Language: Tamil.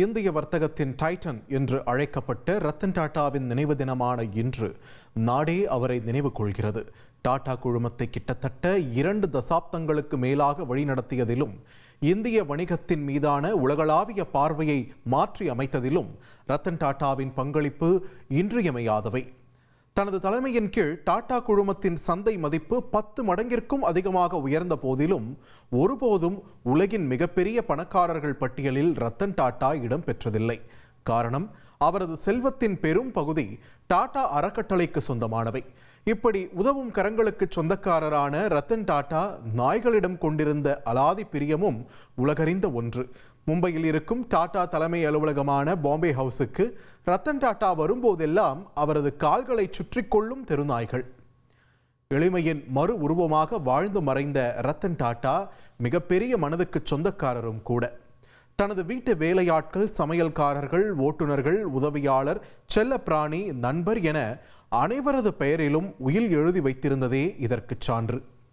இந்திய வர்த்தகத்தின் டைட்டன் என்று அழைக்கப்பட்ட ரத்தன் டாட்டாவின் நினைவு தினமான இன்று நாடே அவரை நினைவு கொள்கிறது. டாடா குழுமத்தை கிட்டத்தட்ட இரண்டு தசாப்தங்களுக்கு மேலாக வழிநடத்தியதிலும் இந்திய வணிகத்தின் மீதான உலகளாவிய பார்வையை மாற்றி அமைத்ததிலும் ரத்தன் டாட்டாவின் பங்களிப்பு இன்றியமையாதவை. தனது தலைமையின் கீழ் டாடா குழுமத்தின் சந்தை மதிப்பு பத்து மடங்கிற்கும் அதிகமாக உயர்ந்த போதிலும் ஒருபோதும் உலகின் மிகப்பெரிய பணக்காரர்கள் பட்டியலில் ரத்தன் டாடா இடம் பெற்றதில்லை காரணம் அவரது செல்வத்தின் பெரும் பகுதி டாடா அறக்கட்டளைக்கு சொந்தமானவை. இப்படி உதவும் கரங்களுக்கு சொந்தக்காரரான ரத்தன் டாடா நாய்களிடம் கொண்டிருந்த அலாதி பிரியமும் உலகறிந்த ஒன்று. மும்பையில் இருக்கும் டாடா தலைமை அலுவலகமான பாம்பே ஹவுஸுக்கு ரத்தன் டாடா வரும்போதெல்லாம் அவரது கால்களை சுற்றி கொள்ளும் தெருநாய்கள். எளிமையின் மறு உருவமாக வாழ்ந்து மறைந்த ரத்தன் டாடா மிகப்பெரிய மனதுக்கு சொந்தக்காரரும் கூட. தனது வீட்டு வேலையாட்கள் சமையல்காரர்கள் ஓட்டுநர்கள் உதவியாளர் செல்லப்பிராணி நண்பர் என அனைவரது பெயரிலும் உயில் எழுதி வைத்திருந்ததே இதற்கு சான்று.